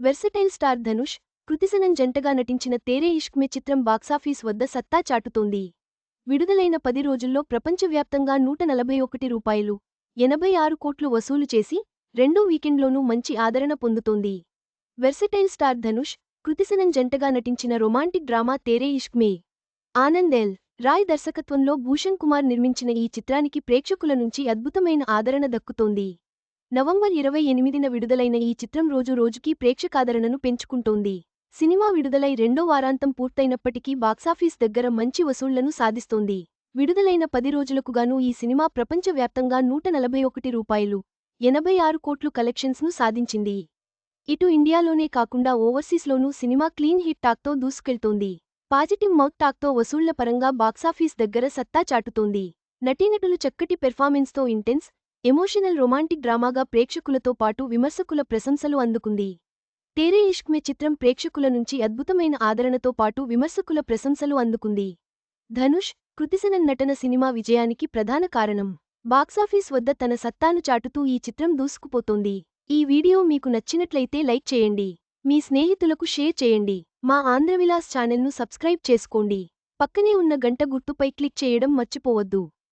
Versatile star Dhanush Kriti Sanon జంటగా నటించిన తేరే ఇష్క్ మే చిత్రం బాక్సాఫీస్ వద్ద సత్తా చాటుతోంది. విడుదలైన పది రోజుల్లో ప్రపంచవ్యాప్తంగా నూట నలభై ఒకటి రూపాయలు ఎనభై ఆరు కోట్లు వసూలు చేసి రెండో వీకెండ్లోనూ మంచి ఆదరణ పొందుతోంది. వెర్సటైల్ స్టార్ ధనుష్ కృతిసనన్ జంటగా నటించిన రొమాంటిక్ డ్రామా తేరే ఇష్క్ మే. రాయ్ దర్శకత్వంలో భూషణ్ కుమార్ నిర్మించిన ఈ చిత్రానికి ప్రేక్షకుల నుంచి అద్భుతమైన ఆదరణ దక్కుతోంది. నవంబర్ ఇరవై ఎనిమిదిన విడుదలైన ఈ చిత్రం రోజు రోజుకీ ప్రేక్షకాదరణను పెంచుకుంటోంది. సినిమా విడుదలై రెండో వారాంతం పూర్తయినప్పటికీ బాక్సాఫీస్ దగ్గర మంచి వసూళ్ళను సాధిస్తోంది. విడుదలైన పది రోజులకుగాను ఈ సినిమా ప్రపంచవ్యాప్తంగా నూట నలభై ఒకటి రూపాయలు ఎనభై ఆరు కోట్లు కలెక్షన్స్ను సాధించింది. ఇటు ఇండియాలోనే కాకుండా ఓవర్సీస్లోనూ సినిమా క్లీన్ హిట్ టాక్తో దూసుకెళ్తోంది. పాజిటివ్ మౌత్ టాక్తో వసూళ్ళ పరంగా బాక్సాఫీస్ దగ్గర సత్తా చాటుతోంది. నటీనటులు చక్కటి పెర్ఫార్మెన్స్తో ఇంటెన్స్ ఎమోషనల్ రొమాంటిక్ డ్రామాగా ప్రేక్షకులతో పాటు విమర్శకుల ప్రశంసలు అందుకుంది. తేరే ఇష్క్ మే చిత్రం ప్రేక్షకుల నుంచి అద్భుతమైన ఆదరణతో పాటు విమర్శకుల ప్రశంసలు అందుకుంది. ధనుష్ కృతిసనన్ నటన సినిమా విజయానికి ప్రధాన కారణం. బాక్సాఫీస్ వద్ద తన సత్తాను చాటుతూ ఈ చిత్రం దూసుకుపోతోంది. ఈ వీడియో మీకు నచ్చినట్లయితే లైక్ చేయండి. మీ స్నేహితులకు షేర్ చేయండి. మా ఆంధ్రవిలాస్ ఛానల్ను సబ్స్క్రైబ్ చేసుకోండి. పక్కనే ఉన్న గంట గుర్తుపై క్లిక్ చేయడం మర్చిపోవద్దు.